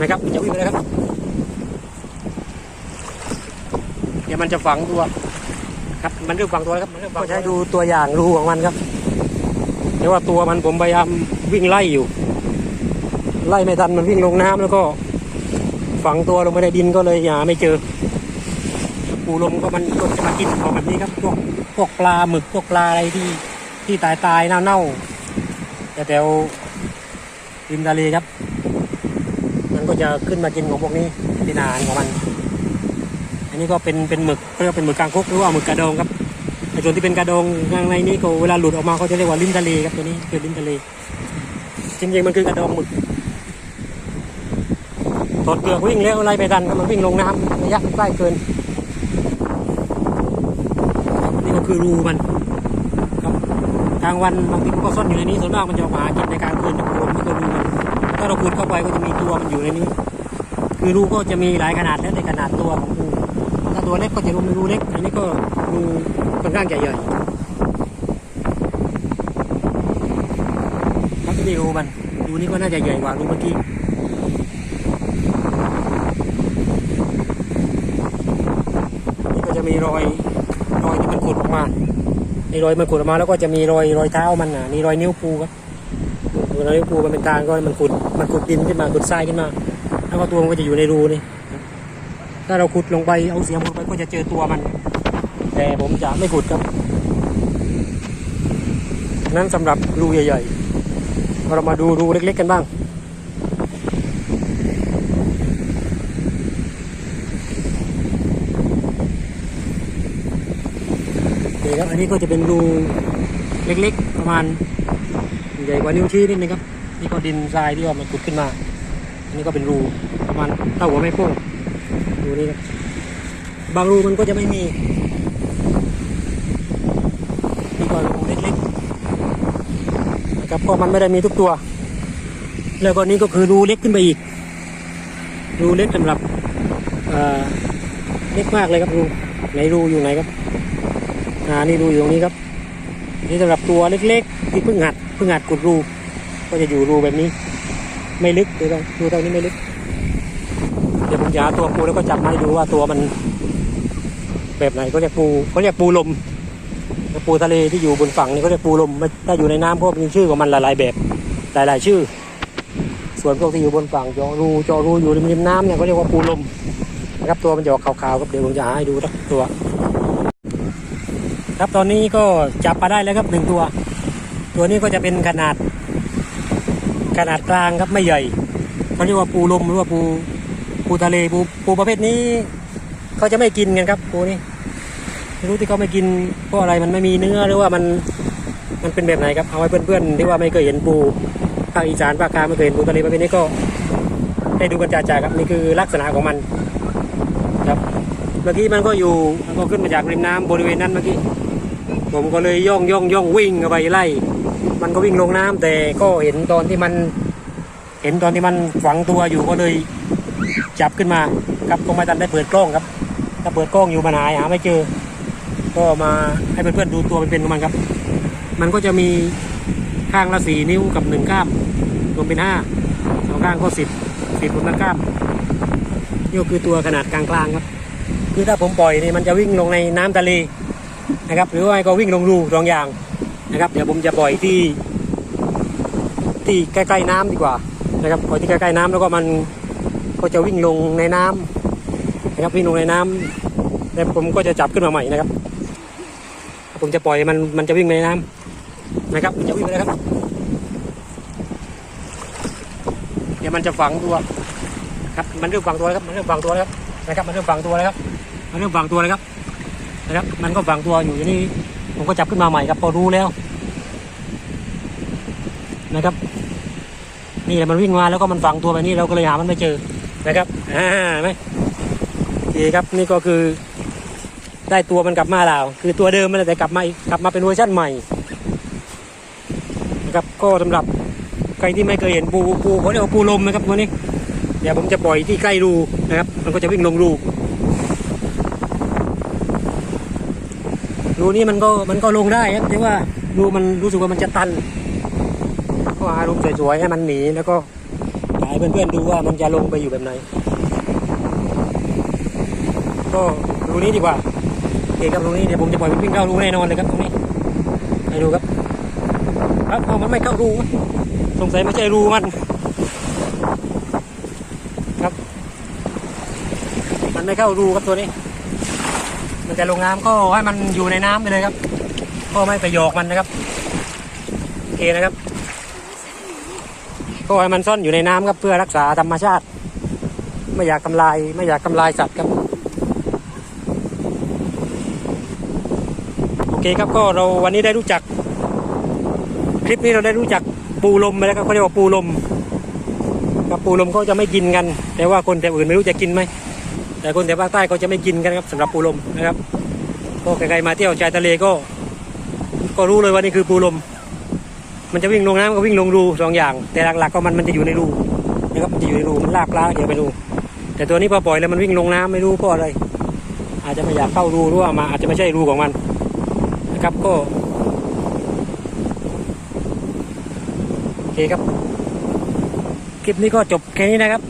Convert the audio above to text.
นะครับมันจะวิ่งไปแล้วครับเดี๋ยวมันจะฝังตัว ครับมันเริ่มฝังตัวแล้วครับมันเริ่มฝังก็จะให้ดูตัวอย่างรูของมันครับแต่ว่าตัวมันผมพยายามวิ่งไล่อยู่ ไล่ไม่ทันมันวิ่งลงน้ำแล้วก็ฝังตัวลงไปในดินก็เลยหาไม่เจอ ปูลมก็มันก็จะมากินของแบบนี้ครับพวกพวกปลาหมึกพวกปลาอะไรที่ที่ตายตายๆเน่าเน่าๆแต่แถวริมทะเลครับมันก็ จะขึ้นมากินของพวกนี้ที่นานของมัน อันนี้ก็เป็นเป็นหมึกเรียกว่าเป็นหมึกกางคกหรือว่าหมึกกระดองครับไอ้ส่วนที่เป็นกระดองข้างในนี้ก็เวลาหลุดออกมาเขาจะเรียกว่าลิ้นทะเลครับตัวนี้คือลิ้นทะเลจริงๆมันคือกระดองหมึกถอดเกลือกวิ่งแล้วอะไล่ไปทันมันวิ่งลงน้ำระยะใกล้เกินนี่ก็คือรูมันครับกลางวันบางทีมันก็ซ่อนอยู่ในนี้ส่วนมากมันจะออกมากินในกลางคืนนะคุณนี่ก็รูมัน ถ้าเราขุดเข้าไปก็จะมีตัวมันอยู่ในนี้ คือรูก็จะมีหลายขนาดแล้วแต่ขนาดตัวของรูถ้าตัวเล็กก็จะรูมีรูเล็ก อันนี้ก็รูค่อนข้างใหญ่ใหญ่ครับนี่รูมันรูนี้ก็น่าจะใหญ่กว่ารูเมื่อกี้นี่ก็จะมีรอยรอยที่มันขุดออกมาไอ้รอยมันขุดออกมาแล้วก็จะมีรอยรอยเท้ามันอะนี่รอยนิ้วปูครับ รอยนิ้วปูมันเป็นทางก็มันขุดมันขุดดินขึ้นมาขุดทรายขึ้นมา แล้วก็ตัวมันก็จะอยู่ในรูนี่ถ้าเราขุดลงไปเอาเสียมลงไปก็จะเจอตัวมัน แต่ผมจะไม่ขุดครับนั่นสำหรับรูใหญ่ๆเรามาดูรูเล็กๆกันบ้างโอเคครับอันนี้ก็จะเป็นรูเล็กๆประมาณ หญ่กว่านิ้วชี้นิดนึงครับนี่ก็ดินทรายที่ว่ามันขุดขึ้นมา อันนี้ก็เป็นรูประมาณเท่าหัวแม่โป้งรูนี้ครับบางรูมันก็จะไม่มีนี่ก็รูเล็กๆนะครับเพราะมันไม่ได้มีทุกตัว แล้วก็นี้ก็คือรูเล็กขึ้นไปอีก รูเล็กสำหรับเอ่อเล็กมากเลยครับรูไหนรูอยู่ไหนครับอ่านี่รูอยู่ตรงนี้ครับ นี่สำหรับตัวเล็กๆ ที่เพิ่งหัดเพิ่งหัดขุดรู ก็จะอยู่รูแบบนี้ ไม่ลึกดูตรงดูตรงนี้ไม่ลึก เดี๋ยวผมจะหาตัวปูแล้วก็จับมาให้ดูว่าตัวมัน แบบไหนก็เรียกปูเขาเรียกปูลมปูทะเลที่อยู่บนฝั่งนี่เขาเรียกปูลมถ้าอยู่ในน้ำก็มีชื่อของมันหลายๆแบบหลายๆชื่อ ส่วนพวกที่อยู่บนฝั่งจาะรูจาะรูอยู่ริมน้ำเนี่ยเขาเรียกว่าปูลมนะครับตัวมันจะออกขาวๆครับเดี๋ยวผมจะหาให้ดูสักตัว ครับตอนนี้ก็จับมาได้แล้วครับหนึ่งตัว ตัวนี้ก็จะเป็นขนาด ขนาดกลางครับไม่ใหญ่เขาเรียกว่าปูลมหรือว่าปูปูทะเลปูปูประเภทนี้เขาจะไม่กินกันครับปูนี่ไม่รู้ที่เขาไม่กินเพราะอะไรมันไม่มีเนื้อหรือว่ามันมันเป็นแบบไหนครับเอาไว้เพื่อนๆที่ว่าไม่เคยเห็นปูภาคอีสานภาคกลางไม่เคยเห็นปูทะเลประเภทนี้ก็ได้ดูกันจ่าๆครับนี่คือลักษณะของมันครับเมื่อกี้มันก็อยู่มันก็ขึ้นมาจากริมน้ำบริเวณนั้นเมื่อกี้ ผมก็เลยย่องย่องย่องวิ่งเข้าไปไล่ มันก็วิ่งลงน้ำแต่ก็เห็นตอนที่มัน เห็นตอนที่มันฝังตัวอยู่ก็เลยจับขึ้นมาครับก็ไม่ทันได้เปิดกล้องครับ ถ้าเปิดกล้องอยู่มันหายหาไม่เจอ ก็มาให้เพื่อนๆดูตัวเป็นๆของมันครับ มันก็จะมีข้างละสี่นิ้วกับหนึ่งก้ามรวมเป็นห้าสองข้างก็สิบสิบรวมทั้งก้ามนี่ก็คือตัวขนาดกลางๆครับ คือถ้าผมปล่อยนี่มันจะวิ่งลงในน้ำทะเล นะครับ หรือว่าก็วิ่งลงรูสองยางนะครับ เดี๋ยวผมจะปล่อยที่ ที่ใกล้ๆน้ำดีกว่านะครับปล่อยที่ใกล้ๆน้ำแล้วก็มันก็จะวิ่งลงในน้ำนะครับวิ่งลงในน้ำแล้วผมก็จะจับขึ้นมาใหม่นะครับ ผมจะปล่อยมันมันจะวิ่งในน้ำนะครับจะวิ่งเลยครับ เดี๋ยวมันจะฝังตัวครับมันเริ่มฝังตัวแล้วครับมันเริ่มฝังตัวแล้วครับนะครับมันเริ่มฝังตัวแล้วครับมันเริ่มฝังตัวเลยครับ นะครับ มันก็ฝังตัวอยู่อย่างนี้ผมก็จับขึ้นมาใหม่ครับพอรู้แล้ว นะครับ นี่แหละมันวิ่งมาแล้วก็มันฝังตัวแบบนี้เราก็เลยหามันไม่เจอนะครับอ่าไหมโอเคครับนี่ก็คือ ได้ตัวมันกลับมาแล้ว คือตัวเดิมมันแหละแต่กลับมาอีกกลับมาเป็นเวอร์ชันใหม่นะครับก็สำหรับใครที่ไม่เคยเห็นปูปูเขาเรียกว่าปูลมนะครับตัวนี้เดี๋ยวผมจะปล่อยที่ใกล้รูนะครับ มันก็จะวิ่งลงรู รูนี้มันก็มันก็ลงได้ครับแต่ว่ารูมันรู้สึกว่ามันจะตัน ก็หารูสวยๆให้มันหนีแล้วก็หาให้เพื่อนๆดูว่ามันจะลงไปอยู่แบบไหน ก็รูนี้ดีกว่าโอเคครับรูนี้เดี๋ยวผมจะปล่อยมันวิ่งเข้ารูแน่นอนเลยครับตรงนี้ไปดูครับครับเอามันไม่เข้ารูสงสัยไม่ใช่รูมันครับ มันไม่เข้ารูครับตัวนี้ มันจะลงน้ำก็ให้มันอยู่ในน้ำไปเลยครับ ก็ไม่ไปหยอกมันนะครับโอเคนะครับ ก็ให้มันซ่อนอยู่ในน้ำครับเพื่อรักษาธรรมชาติ ไม่อยากทำลายไม่อยากทำลายสัตว์ครับโอเคครับก็เราวันนี้ได้รู้จัก คลิปนี้เราได้รู้จักปูลมไปแล้วครับเขาเรียกว่าปูลมครับปูลมเขาจะไม่กินกัน แต่ว่าคนแต่อื่นไม่รู้จะกินไหม แต่คนแต่ภาคใต้เขาจะไม่กินกันครับสำหรับปูลมนะครับก็ใครๆมาเที่ยวชายทะเลก็ ก็รู้เลยว่านี่คือปูลม มันจะวิ่งลงน้ำก็วิ่งลงรูสองอย่าง แต่หลักๆก็มันมันจะอยู่ในรูนะครับมันจะอยู่ในรูมันลากปลาเดี๋ยวไปรูแต่ตัวนี้พอปล่อยแล้วมันวิ่งลงน้ำไม่รู้เพราะอะไร อาจจะไม่อยากเข้ารูหรือว่ามาอาจจะไม่ใช่รูของมันนะครับก็โอเคครับคลิปนี้ก็จบแค่นี้นะครับ